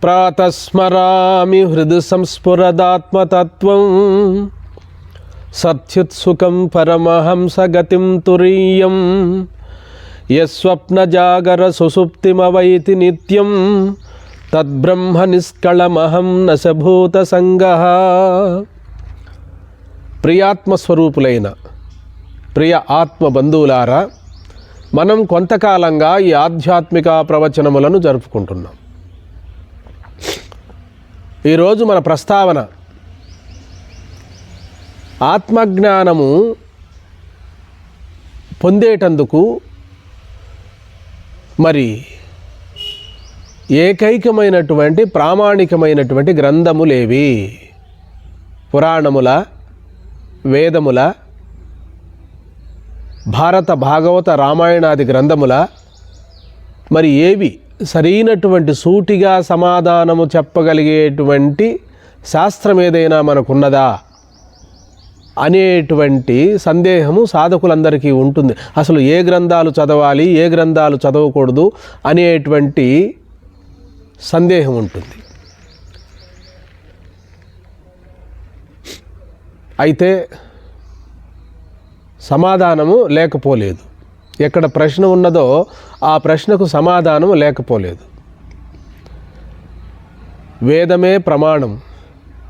ప్రాతస్మరామి హృది సంస్ఫురదాత్మతత్వం సత్యుత్సుకం పరమహంసగతిం తురీయం యస్వప్నజాగర సుసుప్తిమవైతి నిత్యం తద్బ్రహ్మ నిష్కళమహం నశభూత సంగ ప్రియాత్మస్వరూపులైన ప్రియ ఆత్మ బంధువులారా మనం కొంతకాలంగా ఈ ఆధ్యాత్మిక ప్రవచనములను జరుపుకుంటున్నాం. ఈరోజు మన ప్రస్తావన ఆత్మజ్ఞానము పొందేటందుకు మరి ఏకైకమైనటువంటి ప్రామాణికమైనటువంటి గ్రంథములేవి. పురాణముల వేదముల భారత భాగవత రామాయణాది గ్రంథముల మరి ఏవి సరైనటువంటి సూటిగా సమాధానము చెప్పగలిగేటువంటి శాస్త్రం ఏదైనా మనకున్నదా అనేటువంటి సందేహము సాధకులందరికీ ఉంటుంది. అసలు ఏ గ్రంథాలు చదవాలి ఏ గ్రంథాలు చదవకూడదు అనేటువంటి సందేహం ఉంటుంది. అయితే సమాధానము లేకపోలేదు. ఎక్కడ ప్రశ్న ఉన్నదో ఆ ప్రశ్నకు సమాధానం లేకపోలేదు. వేదమే ప్రమాణం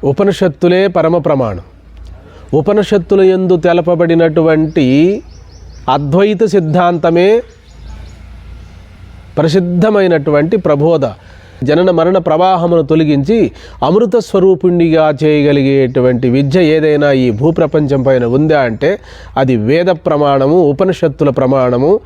ఉపనిషత్తులే పరమ ప్రమాణం. ఉపనిషత్తుల ఎందు తెలపబడినటువంటి అద్వైత సిద్ధాంతమే ప్రసిద్ధమైనటువంటి ప్రబోధ. జనన మరణ ప్రవాహమును తొలగించి అమృత స్వరూపుణ్ణిగా చేయగలిగేటువంటి విద్య ఏదైనా ఈ భూప్రపంచం పైన ఉందా అంటే అది వేద ప్రమాణము ఉపనిషత్తుల ప్రమాణము.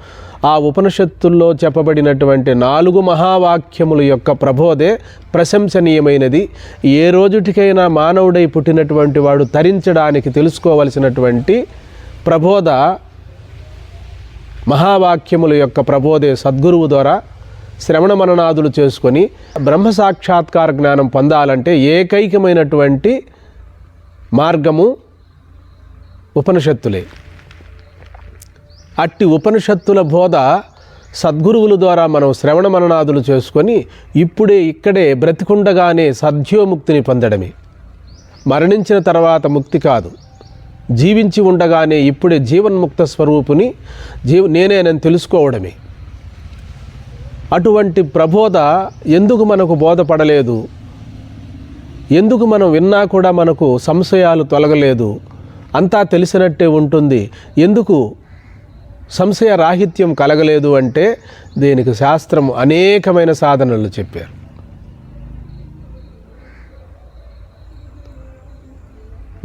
ఆ ఉపనిషత్తుల్లో చెప్పబడినటువంటి నాలుగు మహావాక్యముల యొక్క ప్రబోధే ప్రశంసనీయమైనది. ఏ రోజుటికైనా మానవుడై పుట్టినటువంటి వాడు తరించడానికి తెలుసుకోవలసినటువంటి ప్రబోధ మహావాక్యముల యొక్క ప్రబోధే సద్గురువు ద్వారా శ్రవణ మననాదులు చేసుకొని బ్రహ్మ సాక్షాత్కార జ్ఞానం పొందాలంటే ఏకైకమైనటువంటి మార్గము ఉపనిషత్తులే. అట్టి ఉపనిషత్తుల బోధ సద్గురువుల ద్వారా మనం శ్రవణ మననాదులు చేసుకొని ఇప్పుడే ఇక్కడే బ్రతికుండగానే సద్యోముక్తిని పొందడమే. మరణించిన తర్వాత ముక్తి కాదు. జీవించి ఉండగానే ఇప్పుడే జీవన్ముక్త స్వరూపుని జీవ నేనేనని తెలుసుకోవడమే. అటువంటి ప్రబోధ ఎందుకు మనకు బోధపడలేదు? ఎందుకు మనం విన్నా కూడా మనకు సంశయాలు తొలగలేదు? అంతా తెలిసినట్టే ఉంటుంది. ఎందుకు సంశయ రాహిత్యం కలగలేదు అంటే దీనికి శాస్త్రం అనేకమైన సాధనలు చెప్పారు.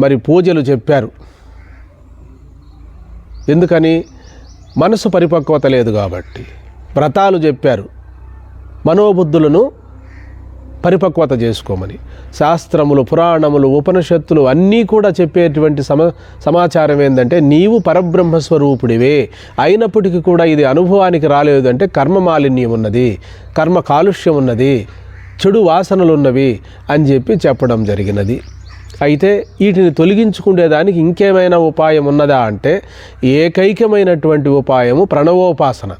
మరి పూజలు చెప్పారు. ఎందుకని? మనసు పరిపక్వత లేదు కాబట్టి. వ్రతాలు చెప్పారు. మనోబుద్ధులను పరిపక్వత చేసుకోమని శాస్త్రములు పురాణములు ఉపనిషత్తులు అన్నీ కూడా చెప్పేటువంటి సమ సమాచారం ఏంటంటే నీవు పరబ్రహ్మ స్వరూపుడివే అయినప్పటికీ కూడా ఇది అనుభవానికి రాలేదు అంటే కర్మ మాలిన్యం ఉన్నది కర్మ కాలుష్యం ఉన్నది చెడు వాసనలు ఉన్నవి అని చెప్పి చెప్పడం జరిగినది. అయితే వీటిని తొలగించుకునేదానికి ఇంకేమైనా ఉపాయం ఉన్నదా అంటే ఏకైకమైనటువంటి ఉపాయము ప్రణవోపాసన.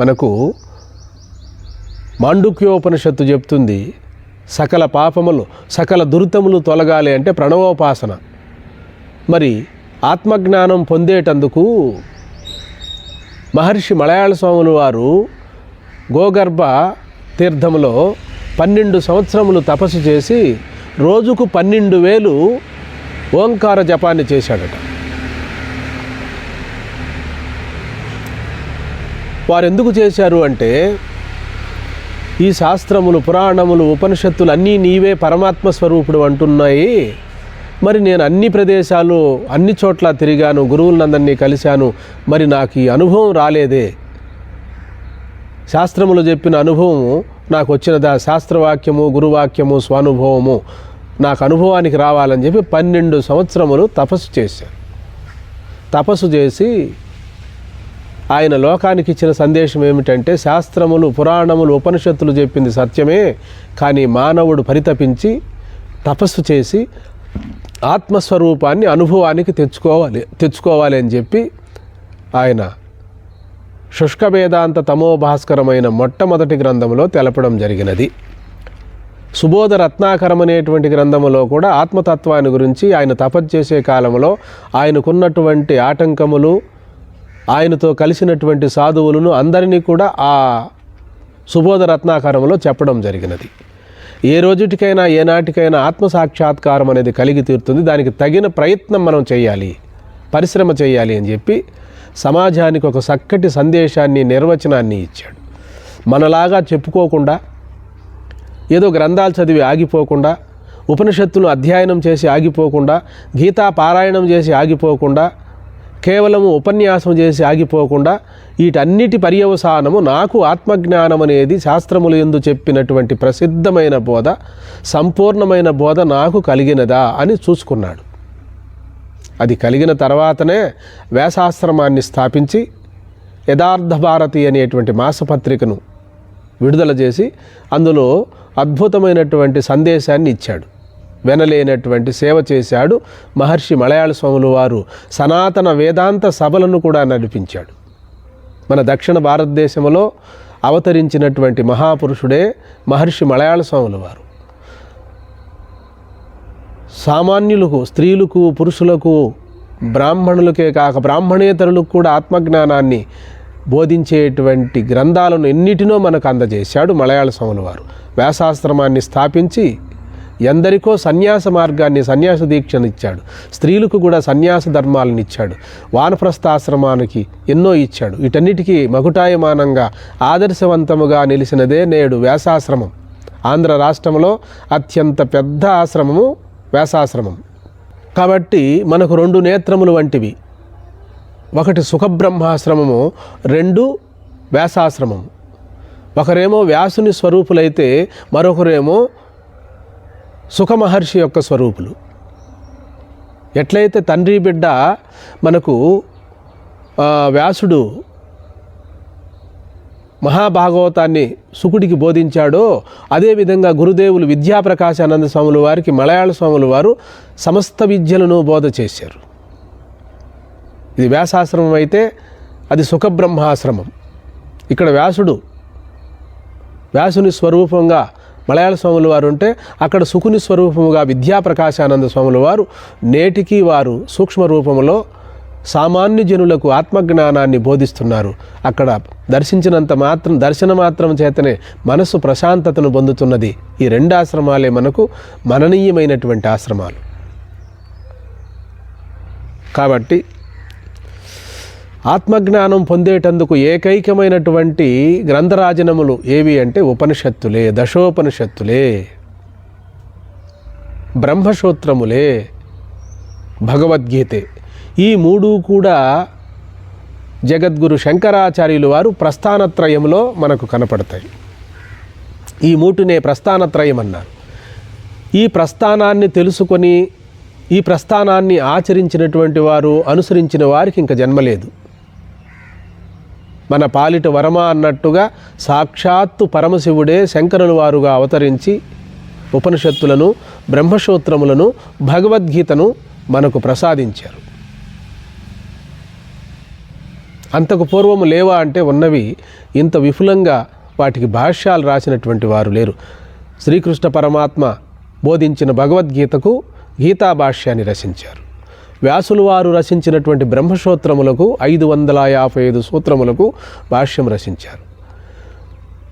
మనకు మాండుక్యోపనిషత్తు చెప్తుంది సకల పాపములు సకల దురితములు తొలగాలి అంటే ప్రణవోపాసన. మరి ఆత్మజ్ఞానం పొందేటందుకు మహర్షి మలయాళ స్వాములు వారు గోగర్భ తీర్థములో పన్నెండు సంవత్సరములు తపస్సు చేసి రోజుకు పన్నెండు వేలు ఓంకార జపాన్ని చేశాడట. వారు ఎందుకు చేశారు అంటే ఈ శాస్త్రములు పురాణములు ఉపనిషత్తులు అన్నీ నీవే పరమాత్మ స్వరూపుడు అంటున్నాయి. మరి నేను అన్ని ప్రదేశాలు అన్ని చోట్ల తిరిగాను గురువులందరినీ కలిశాను మరి నాకు ఈ అనుభవం రాలేదే. శాస్త్రములు చెప్పిన అనుభవము నాకు వచ్చినదా? శాస్త్రవాక్యము గురువాక్యము స్వానుభవము నాకు అనుభవానికి రావాలని చెప్పి పన్నెండు సంవత్సరములు తపస్సు చేశారు తపస్సు చేసి ఆయన లోకానికి ఇచ్చిన సందేశం ఏమిటంటే శాస్త్రములు పురాణములు ఉపనిషత్తులు చెప్పింది సత్యమే కానీ మానవుడు పరితపించి తపస్సు చేసి ఆత్మస్వరూపాన్ని అనుభవానికి తెచ్చుకోవాలి తెచ్చుకోవాలి అని చెప్పి ఆయన శుష్క వేదాంత తమోభాస్కరమైన మొట్టమొదటి గ్రంథంలో తెలపడం జరిగినది. సుబోధ రత్నాకరం అనేటువంటి గ్రంథములో కూడా ఆత్మతత్వాన్ని గురించి ఆయన తపస్సు చేసే కాలంలో ఆయనకున్నటువంటి ఆటంకములు ఆయనతో కలిసినటువంటి సాధువులను అందరినీ కూడా ఆ సుబోధ రత్నాకారంలో చెప్పడం జరిగినది. ఏ రోజుటికైనా ఏనాటికైనా ఆత్మ సాక్షాత్కారం అనేది కలిగి తీరుతుంది. దానికి తగిన ప్రయత్నం మనం చేయాలి పరిశ్రమ చేయాలి అని చెప్పి సమాజానికి ఒక చక్కటి సందేశాన్ని నిర్వచనాన్ని ఇచ్చాడు. మనలాగా చెప్పుకోకుండా ఏదో గ్రంథాలు చదివి ఆగిపోకుండా ఉపనిషత్తులు అధ్యయనం చేసి ఆగిపోకుండా గీతా పారాయణం చేసి ఆగిపోకుండా కేవలం ఉపన్యాసం చేసి ఆగిపోకుండా వీటన్నిటి పర్యవసానము నాకు ఆత్మజ్ఞానం అనేది శాస్త్రములు ఎందు చెప్పినటువంటి ప్రసిద్ధమైన బోధ సంపూర్ణమైన బోధ నాకు కలిగినదా అని చూసుకున్నాడు. అది కలిగిన తర్వాతనే వ్యాసాశ్రమాన్ని స్థాపించి యథార్థ భారతి అనేటువంటి మాసపత్రికను విడుదల చేసి అందులో అద్భుతమైనటువంటి సందేశాన్ని ఇచ్చాడు. వెనలేనటువంటి సేవ చేశాడు మహర్షి మలయాళ స్వాములు వారు. సనాతన వేదాంత సభలను కూడా నడిపించాడు. మన దక్షిణ భారతదేశంలో అవతరించినటువంటి మహాపురుషుడే మహర్షి మలయాళ స్వాములు వారు. సామాన్యులకు స్త్రీలకు పురుషులకు బ్రాహ్మణులకే కాక బ్రాహ్మణేతరులకు కూడా ఆత్మజ్ఞానాన్ని బోధించేటువంటి గ్రంథాలను ఎన్నిటినో మనకు అందజేశాడు మలయాళ స్వాముల వారు. వ్యాసాశ్రమాన్ని స్థాపించి ఎందరికో సన్యాస మార్గాన్ని సన్యాస దీక్షను ఇచ్చాడు స్త్రీలకు కూడా సన్యాస ధర్మాలను ఇచ్చాడు వానప్రస్థాశ్రమానికి ఎన్నో ఇచ్చాడు. వీటన్నిటికీ మగుటాయమానంగా ఆదర్శవంతముగా నిలిచినదే నేడు వ్యాసాశ్రమం. ఆంధ్ర రాష్ట్రంలో అత్యంత పెద్ద ఆశ్రమము వ్యాసాశ్రమం. కాబట్టి మనకు రెండు నేత్రములు వంటివి. ఒకటి సుఖబ్రహ్మాశ్రమము రెండు వ్యాసాశ్రమము ఒకరేమో వ్యాసుని స్వరూపులైతే మరొకరేమో సుఖమహర్షి యొక్క స్వరూపులు. ఎట్లయితే తండ్రి బిడ్డ మనకు వ్యాసుడు మహాభాగవతాన్ని సుకుడికి బోధించాడో అదేవిధంగా గురుదేవులు విద్యాప్రకాశానంద స్వాముల వారికి మలయాళ స్వాముల వారు సమస్త విద్యలను బోధ చేశారు. ఇది వ్యాసాశ్రమం అయితే అది సుఖబ్రహ్మాశ్రమం. ఇక్కడ వ్యాసుడు వ్యాసుని స్వరూపంగా మలయాళ స్వాముల వారు ఉంటే అక్కడ సుకుని స్వరూపముగా విద్యాప్రకాశానంద స్వాముల వారు నేటికి వారు సూక్ష్మ రూపంలో సామాన్య జనులకు ఆత్మజ్ఞానాన్ని బోధిస్తున్నారు. అక్కడ దర్శించినంత మాత్రం దర్శన మాత్రం చేతనే మనసు ప్రశాంతతను పొందుతున్నది. ఈ రెండు ఆశ్రమాలే మనకు మననీయమైనటువంటి ఆశ్రమాలు. కాబట్టి ఆత్మజ్ఞానం పొందేటందుకు ఏకైకమైనటువంటి గ్రంథరాజనములు ఏవి అంటే ఉపనిషత్తులే దశోపనిషత్తులే బ్రహ్మసూత్రములే భగవద్గీతే. ఈ మూడు కూడా జగద్గురు శంకరాచార్యులు వారు ప్రస్థానత్రయంలో మనకు కనపడతాయి. ఈ మూటినే ప్రస్థానత్రయం అన్నారు ఈ ప్రస్థానాన్ని తెలుసుకొని ఈ ప్రస్థానాన్ని ఆచరించినటువంటి వారు అనుసరించిన వారికి ఇంకా జన్మలేదు. మన పాలిట వరమ అన్నట్టుగా సాక్షాత్తు పరమశివుడే శంకరుల వారుగా అవతరించి ఉపనిషత్తులను బ్రహ్మసూత్రములను భగవద్గీతను మనకు ప్రసాదించారు. అంతకు పూర్వము లేవా అంటే ఉన్నవి ఇంత విపులంగా వాటికి భాష్యాలు రాసినటువంటి వారు లేరు. శ్రీకృష్ణ పరమాత్మ బోధించిన భగవద్గీతకు గీతా భాష్యాన్ని రచించారు. వ్యాసులు వారు రచించినటువంటి బ్రహ్మసూత్రములకు ఐదు వందల యాభై ఐదు సూత్రములకు భాష్యం రచించారు.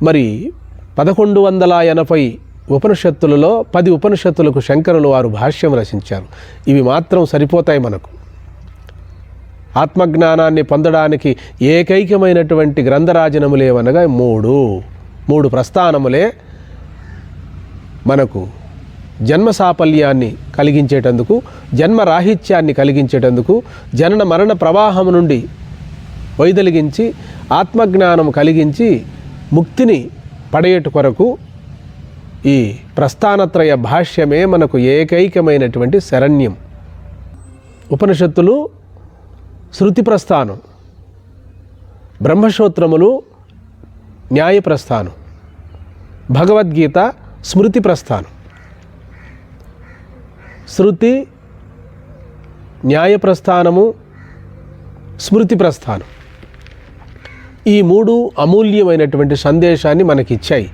మరి పదకొండు వందల ఎనభై ఉపనిషత్తులలో పది ఉపనిషత్తులకు శంకరులు వారు భాష్యం రచించారు. ఇవి మాత్రం సరిపోతాయి మనకు. ఆత్మజ్ఞానాన్ని పొందడానికి ఏకైకమైనటువంటి గ్రంథరాజనములేవనగా మూడు. మూడు ప్రస్థానములే మనకు జన్మ సాఫల్యాన్ని కలిగించేటందుకు జన్మ రాహిత్యాన్ని కలిగించేటందుకు జనన మరణ ప్రవాహం నుండి వైదొలిగించి ఆత్మజ్ఞానం కలిగించి ముక్తిని పడేటు కొరకు ఈ ప్రస్థానత్రయ భాష్యమే మనకు ఏకైకమైనటువంటి శరణ్యం. ఉపనిషత్తులు శృతి ప్రస్థానం బ్రహ్మసూత్రములు న్యాయ ప్రస్థానం భగవద్గీత స్మృతి ప్రస్థానం. శృతి న్యాయ ప్రస్థానము స్మృతి ప్రస్థానం. ఈ మూడు అమూల్యమైనటువంటి సందేశాన్ని మనకిచ్చాయి.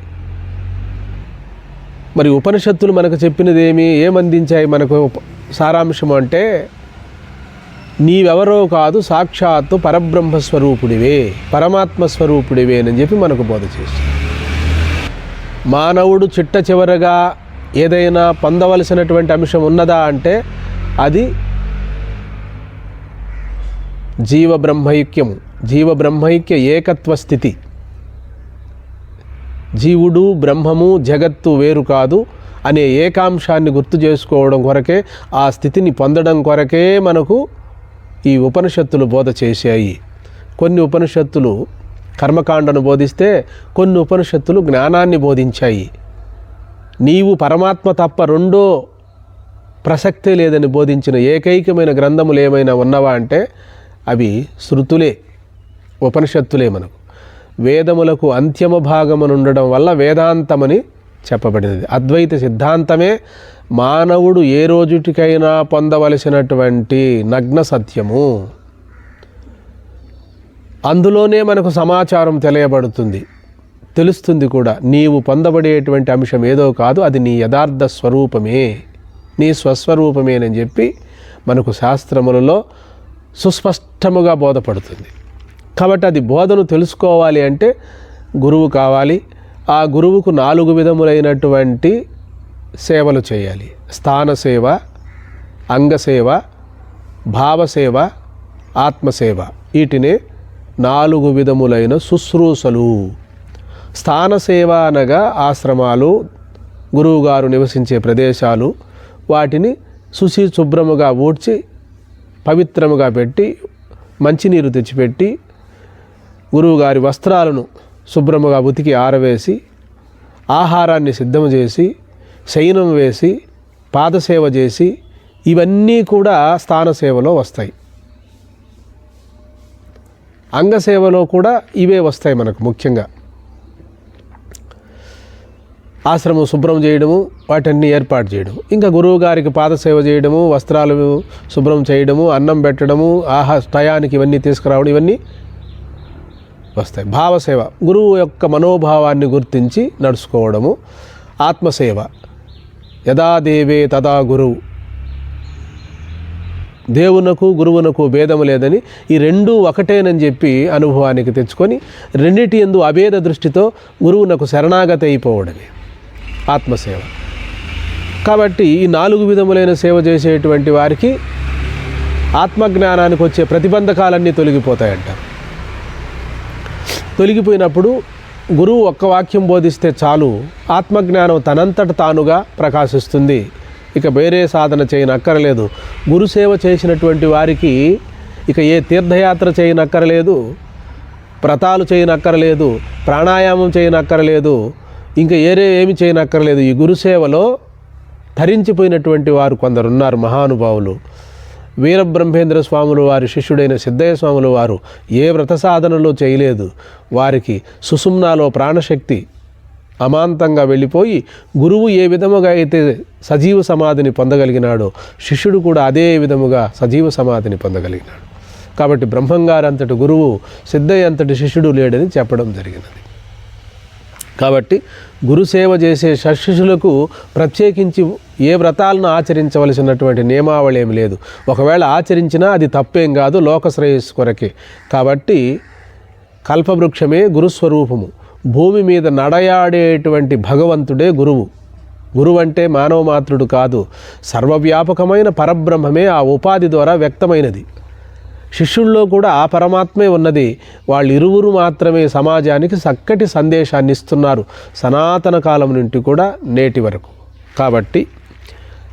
మరి ఉపనిషత్తులు మనకు చెప్పినదేమి ఏమందించాయి మనకు సారాంశం అంటే నీవెవరో కాదు సాక్షాత్తు పరబ్రహ్మ స్వరూపుడివే పరమాత్మ స్వరూపుడివే అని చెప్పి మనకు బోధ చేశారు మానవుడు చిట్ట చివరగా ఏదైనా పొందవలసినటువంటి అంశం ఉన్నదా అంటే అది జీవ బ్రహ్మైక్యము జీవ బ్రహ్మైక్య ఏకత్వ స్థితి. జీవుడు బ్రహ్మము జగత్తు వేరు కాదు అనే ఏకాంశాన్ని గుర్తు చేసుకోవడం కొరకే ఆ స్థితిని పొందడం కొరకే మనకు ఈ ఉపనిషత్తులు బోధ చేశాయి. కొన్ని ఉపనిషత్తులు కర్మకాండను బోధిస్తే కొన్ని ఉపనిషత్తులు జ్ఞానాన్ని బోధించాయి. నీవు పరమాత్మ తప్ప రెండో ప్రసక్తే లేదని బోధించిన ఏకైకమైన గ్రంథములు ఏమైనా ఉన్నవా అంటే అవి శృతులే ఉపనిషత్తులే మనకు. వేదములకు అంత్యమ భాగమనుండడం వల్ల వేదాంతమని చెప్పబడినది. అద్వైత సిద్ధాంతమే మానవుడు ఏ రోజుటికైనా పొందవలసినటువంటి నగ్న సత్యము. అందులోనే మనకు సమాచారం తెలియబడుతుంది. తెలుస్తుంది కూడా. నీవు పొందబడేటువంటి అంశం ఏదో కాదు అది నీ యథార్థ స్వరూపమే. నీ స్వస్వరూపమేనని చెప్పి మనకు శాస్త్రములలో సుస్పష్టముగా బోధపడుతుంది. కాబట్టి అది బోధను తెలుసుకోవాలి అంటే గురువు కావాలి. ఆ గురువుకు నాలుగు విధములైనటువంటి సేవలు చేయాలి. స్థాన సేవ అంగసేవ భావసేవ ఆత్మసేవ వీటినే నాలుగు విధములైన శుశ్రూషలు. స్థాన సేవ అనగా ఆశ్రమాలు గురువుగారు నివసించే ప్రదేశాలు వాటిని శుచి శుభ్రముగా ఊడ్చి పవిత్రముగా పెట్టి మంచినీరు తెచ్చిపెట్టి గురువుగారి వస్త్రాలను శుభ్రముగా ఉతికి ఆరవేసి ఆహారాన్ని సిద్ధం చేసి శయనం వేసి పాదసేవ చేసి ఇవన్నీ కూడా స్థాన సేవలో వస్తాయి. అంగసేవలో కూడా ఇవే వస్తాయి మనకు ముఖ్యంగా. ఆశ్రమం శుభ్రం చేయడము వాటన్ని ఏర్పాటు చేయడం ఇంకా గురువు గారికి పాదసేవ చేయడము వస్త్రాలు శుభ్రం చేయడము అన్నం పెట్టడము ఆహా టయానికి ఇవన్నీ తీసుకురావడం ఇవన్నీ వస్తాయి. భావసేవ గురువు యొక్క మనోభావాన్ని గుర్తించి నడుచుకోవడము ఆత్మసేవ. యదా దేవే తదా గురువు. దేవునకు గురువునకు భేదము లేదని ఈ రెండూ ఒకటేనని చెప్పి అనుభవానికి తెచ్చుకొని రెండిటి ఎందు అభేద దృష్టితో గురువునకు శరణాగతి అయిపోవడమే. ఆత్మసేవ. కాబట్టి ఈ నాలుగు విధములైన సేవ చేసేటువంటి వారికి ఆత్మజ్ఞానానికి వచ్చే ప్రతిబంధకాలన్నీ తొలగిపోతాయంటారు తొలగిపోయినప్పుడు గురువు ఒక్క వాక్యం బోధిస్తే చాలు ఆత్మజ్ఞానం తనంతట తానుగా ప్రకాశిస్తుంది. ఇక వేరే సాధన చేయనక్కరలేదు. గురుసేవ చేసినటువంటి వారికి ఇక ఏ తీర్థయాత్ర చేయనక్కరలేదు వ్రతాలు చేయనక్కరలేదు ప్రాణాయామం చేయనక్కరలేదు ఇంకా ఏరే ఏమి చేయనక్కర్లేదు. ఈ గురుసేవలో ధరించిపోయినటువంటి వారు కొందరున్నారు మహానుభావులు. వీరబ్రహ్మేంద్ర స్వాములు వారి శిష్యుడైన సిద్ధయ్య స్వాములు వారు ఏ వ్రత సాధనలో చేయలేదు. వారికి సుసుమ్నాలో ప్రాణశక్తి అమాంతంగా వెళ్ళిపోయి గురువు ఏ విధముగా అయితే సజీవ సమాధిని పొందగలిగినాడో శిష్యుడు కూడా అదే విధముగా సజీవ సమాధిని పొందగలిగినాడు. కాబట్టి బ్రహ్మంగారు అంతటి గురువు సిద్ధయ్య అంతటి శిష్యుడు లేడని చెప్పడం జరిగినది. కాబట్టి గురుసేవ చేసే షష్ఠులకు ప్రత్యేకించి ఏ వ్రతాలను ఆచరించవలసినటువంటి నియమావళి ఏమి లేదు. ఒకవేళ ఆచరించినా అది తప్పేం కాదు లోకశ్రేయస్సు కొరకే. కాబట్టి కల్పవృక్షమే గురుస్వరూపము భూమి మీద నడయాడేటువంటి భగవంతుడే గురువు. గురువు అంటే మానవ కాదు. సర్వవ్యాపకమైన పరబ్రహ్మమే ఆ ఉపాధి ద్వారా వ్యక్తమైనది. శిష్యుల్లో కూడా ఆ పరమాత్మే ఉన్నది. వాళ్ళిరువురు మాత్రమే సమాజానికి చక్కటి సందేశాన్ని ఇస్తున్నారు. సనాతన కాలం నుండి కూడా నేటి వరకు. కాబట్టి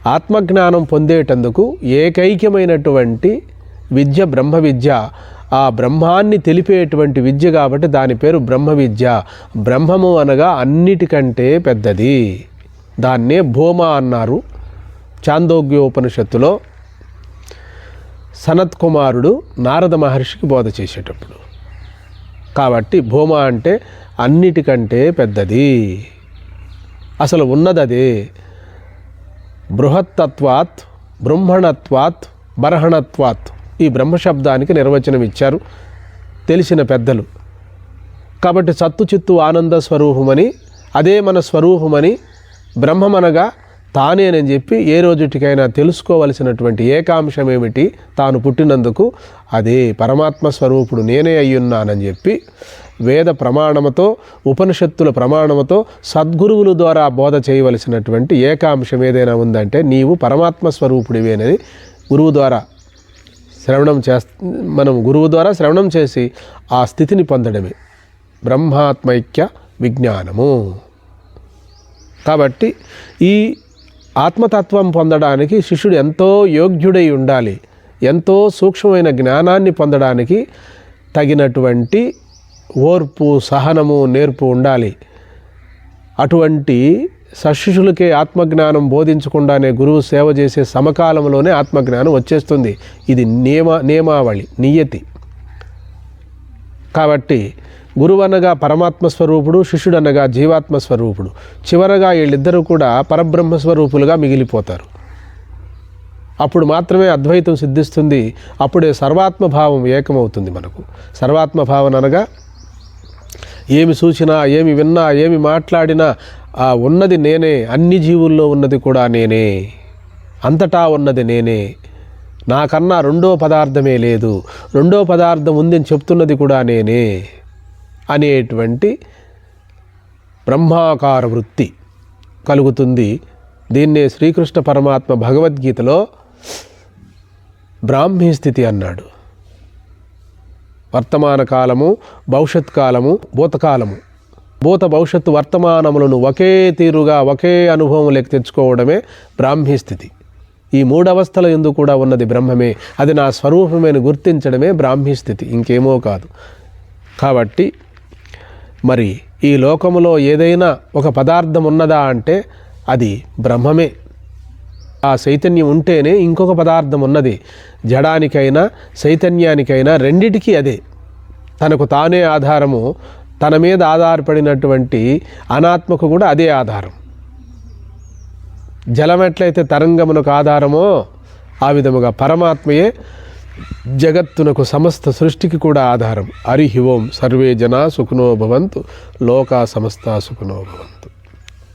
ఆత్మజ్ఞానం పొందేటందుకు ఏకైక్యమైనటువంటి విద్య బ్రహ్మ విద్య. ఆ బ్రహ్మాన్ని తెలిపేటువంటి విద్య కాబట్టి దాని పేరు బ్రహ్మ విద్య. బ్రహ్మము అనగా అన్నిటికంటే పెద్దది. దాన్నే భూమ అన్నారు. చాందోగ్యోపనిషత్తులో సనత్ కుమారుడు నారద మహర్షికి బోధ చేసేటప్పుడు. కాబట్టి భూమ అంటే అన్నిటికంటే పెద్దది. అసలు ఉన్నదదే. బృహత్తత్వాత్ బ్రహ్మణత్వాత్ బర్హణత్వాత్ ఈ బ్రహ్మశబ్దానికి నిర్వచనం ఇచ్చారు తెలిసిన పెద్దలు. కాబట్టి సత్తు చిత్తు ఆనంద స్వరూపమని అదే మన స్వరూపమని బ్రహ్మమనగా తానేనని చెప్పి ఏ రోజుటికైనా తెలుసుకోవలసినటువంటి ఏకాంశం ఏమిటి తాను పుట్టినందుకు అదే పరమాత్మ స్వరూపుడు నేనే అయ్యున్నానని చెప్పి వేద ప్రమాణముతో ఉపనిషత్తుల ప్రమాణముతో సద్గురువుల ద్వారా బోధ చేయవలసినటువంటి ఏకాంశం ఏదైనా ఉందంటే నీవు పరమాత్మ స్వరూపుడివేనని గురువు ద్వారా శ్రవణం చేస్ మనం గురువు ద్వారా శ్రవణం చేసి ఆ స్థితిని పొందడమే. బ్రహ్మాత్మైక్య విజ్ఞానము. కాబట్టి ఈ ఆత్మతత్వం పొందడానికి శిష్యుడు ఎంతో యోగ్యుడై ఉండాలి ఎంతో సూక్ష్మమైన జ్ఞానాన్ని పొందడానికి తగినటువంటి ఓర్పు సహనము నేర్పు ఉండాలి. అటువంటి సశిష్యులకే ఆత్మజ్ఞానం బోధించకుండానే గురువు సేవ చేసే సమకాలంలోనే ఆత్మజ్ఞానం వచ్చేస్తుంది. ఇది నియమ నియమావళి నియతి. కాబట్టి గురువు అనగా పరమాత్మ స్వరూపుడు శిష్యుడు అనగా జీవాత్మ స్వరూపుడు. చివరగా వీళ్ళిద్దరూ కూడా పరబ్రహ్మ స్వరూపులుగా మిగిలిపోతారు. అప్పుడు మాత్రమే అద్వైతం సిద్ధిస్తుంది. అప్పుడే సర్వాత్మభావం ఏకమవుతుంది మనకు. సర్వాత్మభావం అనగా ఏమి సూచినా ఏమి విన్నా ఏమి మాట్లాడినా ఆ ఉన్నది నేనే అన్ని జీవుల్లో ఉన్నది కూడా నేనే. అంతటా ఉన్నది నేనే. నాకన్నా రెండో పదార్థమే లేదు. రెండో పదార్థం ఉందని చెప్తున్నది కూడా నేనే. అనేటువంటి బ్రహ్మాకార వృత్తి కలుగుతుంది. దీన్నే శ్రీకృష్ణ పరమాత్మ భగవద్గీతలో బ్రాహ్మీ స్థితి అన్నాడు. వర్తమాన కాలము భవిష్యత్ కాలము భూతకాలము భూత భవిష్యత్తు వర్తమానములను ఒకే తీరుగా ఒకే అనుభవం తెచ్చుకోవడమే బ్రాహ్మీ స్థితి. ఈ మూడవస్థల ఎందు కూడా ఉన్నది బ్రహ్మమే. అది నా స్వరూపమేని గుర్తించడమే బ్రాహ్మీ స్థితి. ఇంకేమో కాదు. కాబట్టి మరి ఈ లోకములో ఏదైనా ఒక పదార్థం ఉన్నదా అంటే అది బ్రహ్మమే. ఆ చైతన్యం ఉంటేనే ఇంకొక పదార్థం ఉన్నది జడానికైనా చైతన్యానికైనా రెండిటికీ అదే. తనకు తానే ఆధారము తన మీద ఆధారపడినటువంటి అనాత్మకు కూడా అదే ఆధారం. జలం ఎట్లయితే తరంగమునకు ఆధారమో ఆ విధముగా పరమాత్మయే జగత్తునకు సమస్త సృష్టికి కూడా ఆధారం. హరి ఓం సర్వే జనా సుఖనో భవంతు లోకా సమస్త సుఖనో భవంతు.